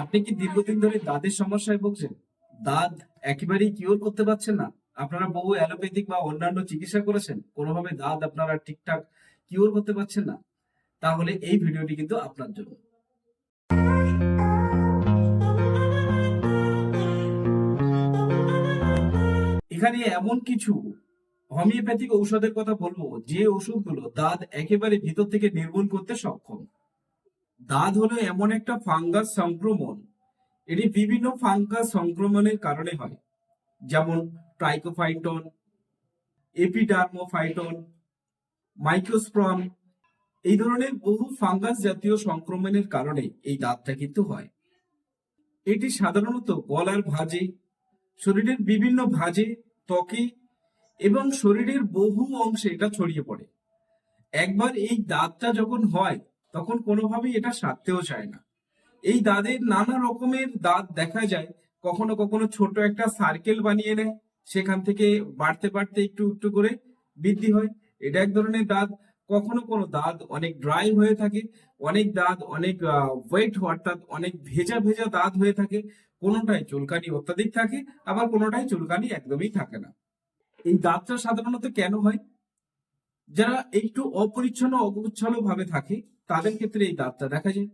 আপনি কি দীর্ঘদিন ধরে দাঁতের সমস্যায় ভুগছেন? দাঁত একেবারেই কিওর করতে পারছেন না। আপনারা বহু অ্যালোপ্যাথিক বা অন্যান্য চিকিৎসা করেছেন। কোনোভাবে দাঁত আপনারা ঠিকঠাক কিওর করতে পারছেন না। তাহলে এই ভিডিওটি কিন্তু আপনার জন্য। এখানে এমন কিছু হোমিওপ্যাথিক ঔষধের কথা বলব। যে ওষুধগুলো দাঁত একেবারে ভিতর থেকে নির্মূল করতে সক্ষম। দাঁত হলো এমন একটা ফাঙ্গাস সংক্রমণ। এটি বিভিন্ন ফাঙ্গাস সংক্রমণের কারণে হয়। যেমন ট্রাইকোফাইটন, এপিডার্মোফাইটন, মাইক্রোস্প্রম, এই ধরনের বহু ফাঙ্গাস জাতীয় সংক্রমণের কারণে এই দাঁতটা কিন্তু হয়। এটি সাধারণত গলার ভাঁজে, শরীরের বিভিন্ন ভাঁজে, ত্বকে এবং শরীরের বহু অংশে এটা ছড়িয়ে পড়ে। একবার এই দাঁতটা যখন হয় তখন কোনোভাবেই এটা সারতেও চায় না। এই দাঁতের নানা রকমের দাঁত দেখা যায়, কখনো কখনো ছোট একটা সার্কেল বানিয়ে নেয়, সেখান থেকে বাড়তে বাড়তে একটু একটু করে বৃদ্ধি হয়। এটা এক ধরনের দাঁত, কখনো কোনো দাঁত অনেক ড্রাই হয়ে থাকে, অনেক দাঁত অনেক ওয়েট অর্থাৎ অনেক ভেজা ভেজা দাঁত হয়ে থাকে, কোনোটাই চুলকানি অত্যাধিক থাকে, আবার কোনোটাই চুলকানি একদমই থাকে না। এই দাঁতটা সাধারণত কেন হয়? যারা একটু অপরিচ্ছন্ন, অগোছালো ভাবে থাকে তাদের ক্ষেত্রে এই দাঁতটা দেখা যায়।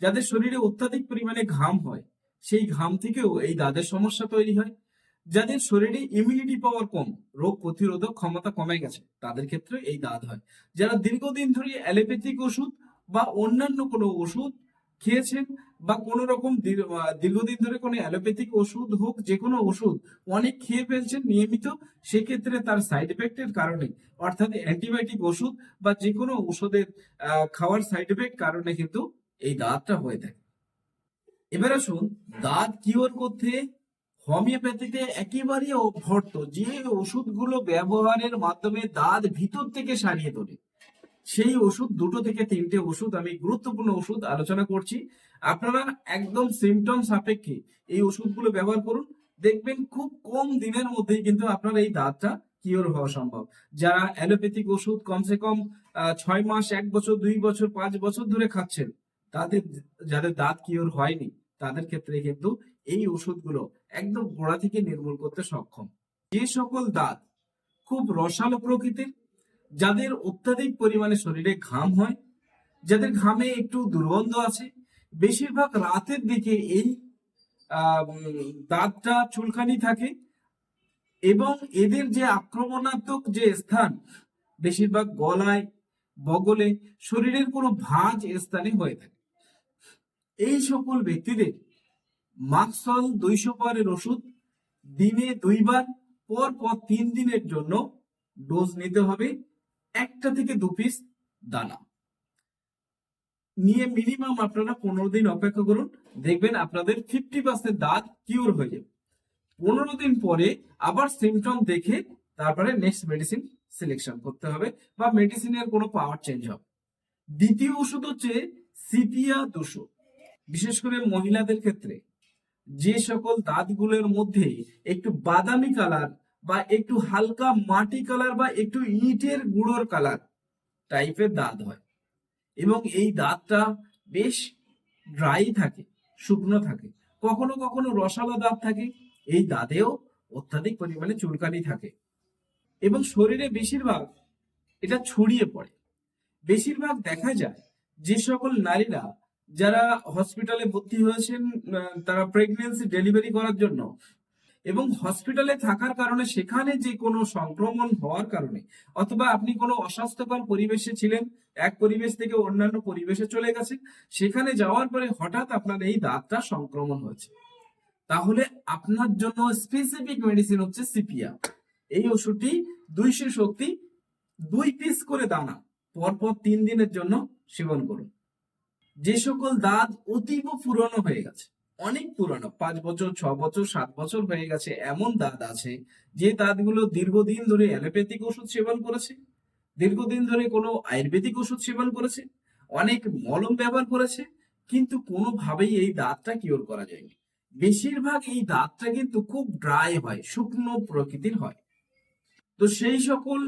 যাদের শরীরে অত্যাধিক পরিমাণে ঘাম হয়, সেই ঘাম থেকেও এই দাঁতের সমস্যা তৈরি হয়। যাদের শরীরে ইমিউনিটি পাওয়ার কম, রোগ প্রতিরোধক ক্ষমতা কমে গেছে, তাদের ক্ষেত্রে এই দাঁত হয়। যারা দীর্ঘদিন ধরে অ্যালোপ্যাথিক ওষুধ বা অন্যান্য কোনো ওষুধ খেয়েছেন বা কোনো রকম দীর- দীর্ঘদিন ধরে কোনো অ্যালোপ্যাথিক ওষুধ হোক, যে কোনো ওষুধ অনেক খেয়ে ফেলছেন নিয়মিত, সেক্ষেত্রে তার সাইড এফেক্টের কারণে, অর্থাৎ অ্যান্টিবায়োটিক ওষুধ বা যে কোনো ওষুধের খাওয়ার সাইড এফেক্ট কারণে কিন্তু এই দাঁতটা হয়ে থাকে। এবার আসুন, দাঁত কিওর করতে হোমিওপ্যাথিতে একেবারে অভ্যর্থ যে ওষুধগুলো ব্যবহারের মাধ্যমে দাঁত ভিতর থেকে সারিয়ে তোলে। সেই ওষুধ, দুটো থেকে তিনটে ওষুধ আমি গুরুত্বপূর্ণ ওষুধ আলোচনা করছি। আপনারা একদম সিমটম সাপেক্ষে এই ওষুধগুলো ব্যবহার করুন। দেখবেন খুব কম দিনের মধ্যেই কিন্তু আপনার এই দাঁতটা কিওর হওয়া সম্ভব। যারা অ্যালোপ্যাথিক ওষুধ কমসে কম ছয় মাস, এক বছর, দুই বছর, পাঁচ বছর ধরে খাচ্ছেন, তাদের, যাদের দাঁত কিওর হয়নি, তাদের ক্ষেত্রে কিন্তু এই ওষুধগুলো একদম গোড়া থেকে নির্মূল করতে সক্ষম। যে সকল দাঁত খুব রসালো প্রকৃতির যাদের অত্যাধিক পরিমাণে শরীরে ঘাম হয়, যাদের ঘামে একটু দুর্গন্ধ আছে, বেশিরভাগ রাতের দিকে এই দাঁতটা চুলকানি থাকে এবং এদের যে আক্রমণাত্মক যে স্থান, বেশিরভাগ গলায়, বগলে, শরীরের কোনো ভাঁজ স্থানে হয়ে থাকে। এই সকল ব্যক্তিদের মাক্সল দুইশো পারের ওষুধ দিনে দুইবার পর পর তিন দিনের জন্য ডোজ নিতে হবে। একটা থেকে দু পিস দানা। নিয়ে মিনিমাম আপনারা পনেরো দিন অপেক্ষা করুন। দেখবেন আপনাদের ফিফটি পার্সেন্ট দাঁত কিওর হয়ে যাবে। পনেরো দিন পরে আবার সিমটম দেখে তারপরে নেক্সট মেডিসিন সিলেকশন করতে হবে বা মেডিসিনের কোনো পাওয়ার চেঞ্জ হবে। দ্বিতীয় ওষুধ হচ্ছে সিপিয়া দুশো। বিশেষ করে মহিলাদের ক্ষেত্রে যে সকল দাঁতগুলোর মধ্যে একটু বাদামি কালার বা একটু হালকা মাটি কালার বা একটু ইটের গুঁড়োর কালার টাইপের দাঁত হয়। এবং এই দাঁতটা বেশ ড্রাই থাকে, শুকনো থাকে। কখনো কখনো রসালো দাঁত থাকে, এই দাঁতেও অত্যাধিক পরিমাণে চুলকানি থাকে। এবং শরীরে বেশিরভাগ এটা ছড়িয়ে পড়ে। বেশিরভাগ দেখা যায় যে সকল নারীরা যারা হসপিটালে ভর্তি হয়েছেন তারা প্রেগনেন্সি ডেলিভারি করার জন্য এবং হসপিটালে থাকার কারণে সেখানে যে কোনো সংক্রমণ হওয়ার কারণে, অথবা আপনি কোনো অস্বাস্থ্যকর পরিবেশে ছিলেন, এক পরিবেশ থেকে অন্যান্য পরিবেশে চলে গেছে, সেখানে যাওয়ার পরে হঠাৎ আপনার এই দাঁতটা সংক্রমণ হয়েছে। তাহলে আপনার জন্য স্পেসিফিক মেডিসিন হচ্ছে সিপিয়া এই ওষুধটি দুইশো শক্তি দুই পিস করে দানা, পরপর তিন দিনের জন্য সেবন করুন। যে সকল দাঁত অতীব পুরনো হয়ে গেছে অনেক পুরনো, পাঁচ বছর, ছ বছর, সাত বছর হয়ে গেছে এমন দাঁত আছে যে দাঁতগুলো দীর্ঘদিন ধরে অ্যালোপ্যাথিক ওষুধ সেবন করেছে, দীর্ঘদিন ধরে কোনো আয়ুর্বেদিক ওষুধ সেবন করেছে, অনেক মলম ব্যবহার করেছে, কিন্তু কোনোভাবেই এই দাঁতটা কিওর করা যায়নি। বেশিরভাগ এই দাঁতটা কিন্তু খুব ড্রাই হয়, শুকনো প্রকৃতির হয়। তো সেই সকল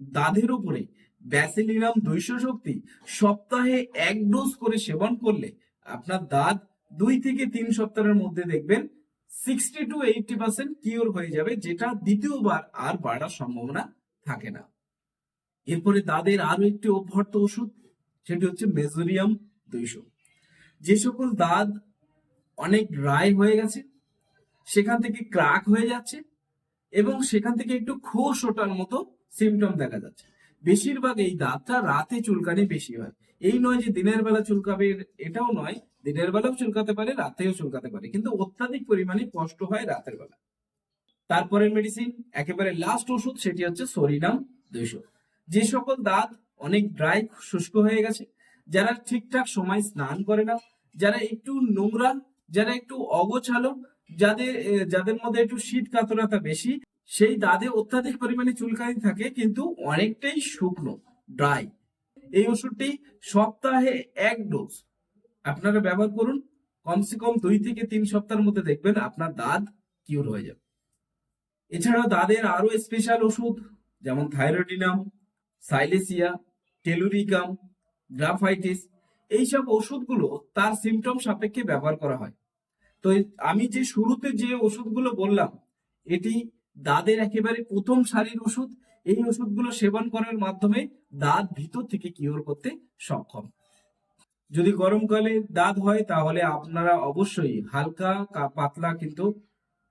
দাঁতের উপরে ব্যাসিলিনাম দুইশো শক্তি সপ্তাহে এক ডোজ করে সেবন করলে আপনার দাঁত দুই থেকে তিন সপ্তাহের মধ্যে দেখবেন sixty two eighty percent cure হয়ে যাবে, যেটা দ্বিতীয়বার আর বাড়ার সম্ভাবনা থাকে না। এরপরে দাদের আরও একটি অভ্যর্থ ওষুধ, সেটি হচ্ছে মেজোরিয়াম দুইশো। যে সকল দাঁত অনেক ড্রাই হয়ে গেছে, সেখান থেকে ক্রাক হয়ে যাচ্ছে এবং সেখান থেকে একটু খোস ওঠার মতো সিমটম দেখা যাচ্ছে। বেশিরভাগ এই দাঁতটা রাতে চুলকানি বেশি হয়। এই নয় যে দিনের বেলা চুলকাবে, এটাও নয় দিনের বেলাও চুলকাতে পারে, রাতেও চুলকাতে পারে। কিন্তু অত্যাধিক পরিমাণে কষ্ট হয় রাতের বেলা। তারপরের মেডিসিন একেবারে লাস্ট ওষুধ সেটি হচ্ছে সরিনাম দুইশো। যে সকল দাঁত অনেক ড্রাই শুষ্ক হয়ে গেছে, যারা ঠিকঠাক সময় স্নান করে না, যারা একটু নোংরা, যারা একটু অগোছালো, যাদের যাদের মধ্যে একটু শীত কাতরতা বেশি, সেই দাঁতে অত্যাধিক পরিমাণে চুলকানি থাকে, কিন্তু অনেকটাই শুকনো ড্রাই এই ওষুধটি সপ্তাহে এক ডোজ আপনারা ব্যবহার করুন। কমসে কম দুই থেকে তিন সপ্তাহের মধ্যে দেখবেন আপনার দাঁত কিউর হয়ে যাবে। এছাড়াও দাঁতের আরও স্পেশাল ওষুধ যেমন থাইরোডিনাম সাইলেসিয়া টেলুরিকাম গ্রাফাইটিস এইসব ওষুধগুলো তার সিমটম সাপেক্ষে ব্যবহার করা হয়। তো আমি যে শুরুতে যে ওষুধগুলো বললাম, এটি দাঁতের একেবারে প্রথম সারির ওষুধ। এই ওষুধগুলো সেবন করার মাধ্যমে দাঁত ভিতর থেকে কিওর করতে সক্ষম। যদি গরমকালে দাঁত হয়, তাহলে আপনারা অবশ্যই হালকা পাতলা কিন্তু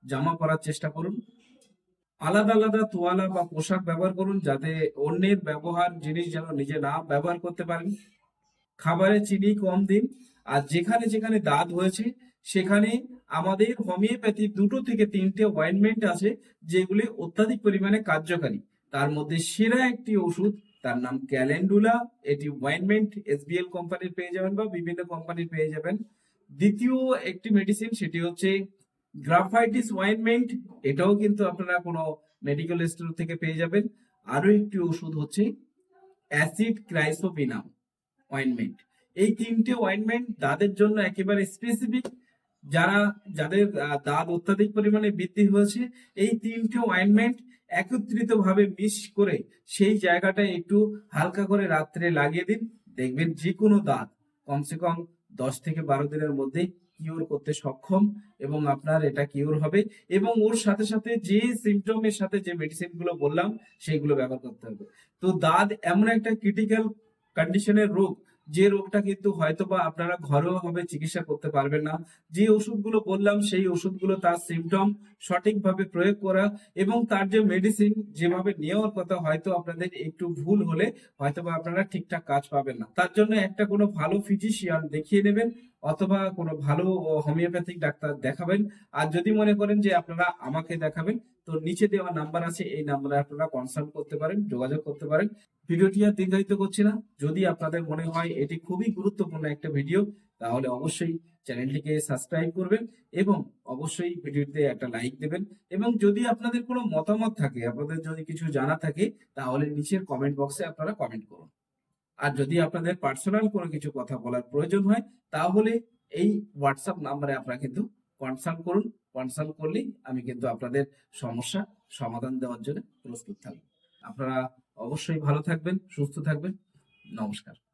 জামা পরার চেষ্টা করুন। আলাদা আলাদা তোয়ালা বা পোশাক ব্যবহার করুন যাতে অন্যের ব্যবহার জিনিস যেন নিজে না ব্যবহার করতে পারেন। খাবারে চিনি কম দিন, আর যেখানে যেখানে দাঁত হয়েছে, সেখানে আমাদের হোমিওপ্যাথি দুটো থেকে তিনটে অয়েন্টমেন্ট আছে, যেগুলি অত্যাধিক পরিমাণে কার্যকারী। তার মধ্যে সেরা একটি ওষুধ তার নাম ক্যালেন্ডুলা। এটি অয়েন্টমেন্ট এসবিএল কোম্পানির পেয়ে যাবেন বা বিভিন্ন কোম্পানির পেয়ে যাবেন। দ্বিতীয় একটি মেডিসিন সেটি হচ্ছে গ্রাফাইটিস অয়েন্টমেন্ট এটাও কিন্তু আপনারা কোনো মেডিকেল স্টোর থেকে পেয়ে যাবেন। আরও একটি ওষুধ হচ্ছে অ্যাসিড ক্রাইসোপিনাম অয়েন্টমেন্ট এই তিনটে অয়েন্টমেন্ট দাঁতের জন্য একেবারে স্পেসিফিক যারা, যাদের দাঁত অত্যাধিক পরিমাণে বৃদ্ধি হয়েছে, এই তিনটে অয়েন্টমেন্ট একত্রিত ভাবে মিক্স করে সেই জায়গাটা একটু হালকা করে রাত্রে লাগিয়ে দিন। দেখবেন যে কোনো দাঁত কমসে কম দশ থেকে বারো দিনের মধ্যে কিওর করতে সক্ষম এবং আপনার এটা কিওর হবে এবং ওর সাথে সাথে যে সিমটমের সাথে যে মেডিসিনগুলো বললাম, সেইগুলো ব্যবহার করতে হবে। তো দাঁত এমন একটা ক্রিটিক্যাল কন্ডিশনের রোগ যে রোগটা কিন্তু হয়তো বা আপনারা ঘরোয়া ভাবে চিকিৎসা করতে পারবেন না। যে ওষুধগুলো বললাম, সেই ওষুধগুলো তার সিমটম সঠিকভাবে প্রয়োগ করা এবং তার যে মেডিসিন যেভাবে নেওয়ার কথা হয়তো আপনাদের একটু ভুল হলে হয়তোবা আপনারা ঠিকঠাক কাজ পাবেন না। তার জন্য একটা কোনো ভালো ফিজিশিয়ান দেখিয়ে নেবেন। অথবা কোনো ভালো হোমিওপ্যাথিক ডাক্তার দেখাবেন। আর যদি মনে করেন যে আপনারা আমাকে দেখাবেন, তো নিচে দেওয়া নাম্বার আছে, এই নাম্বারে আপনারা কনসাল্ট করতে পারেন, যোগাযোগ করতে পারেন। ভিডিওটি আর দীর্ঘায়িত করছি না। যদি আপনাদের মনে হয় এটি খুবই গুরুত্বপূর্ণ একটা ভিডিও, তাহলে অবশ্যই চ্যানেলটিকে সাবস্ক্রাইব করবেন এবং অবশ্যই ভিডিওতে একটা লাইক দেবেন। এবং যদি আপনাদের কোনো মতামত থাকে, আপনাদের যদি কিছু জানা থাকে, তাহলে নিচের কমেন্ট বক্সে আপনারা কমেন্ট করুন। আর যদি আপনাদের পার্সোনাল কোনো কিছু কথা বলার প্রয়োজন হয়, তাহলে এই হোয়াটসঅ্যাপ নাম্বারে আপনারা কিন্তু কনসাল্ট করুন। কনসাল্ট করলেই আমি কিন্তু আপনাদের সমস্যা সমাধান দেওয়ার জন্য প্রস্তুত থাকব। আপনারা অবশ্যই ভালো থাকবেন, সুস্থ থাকবেন। নমস্কার।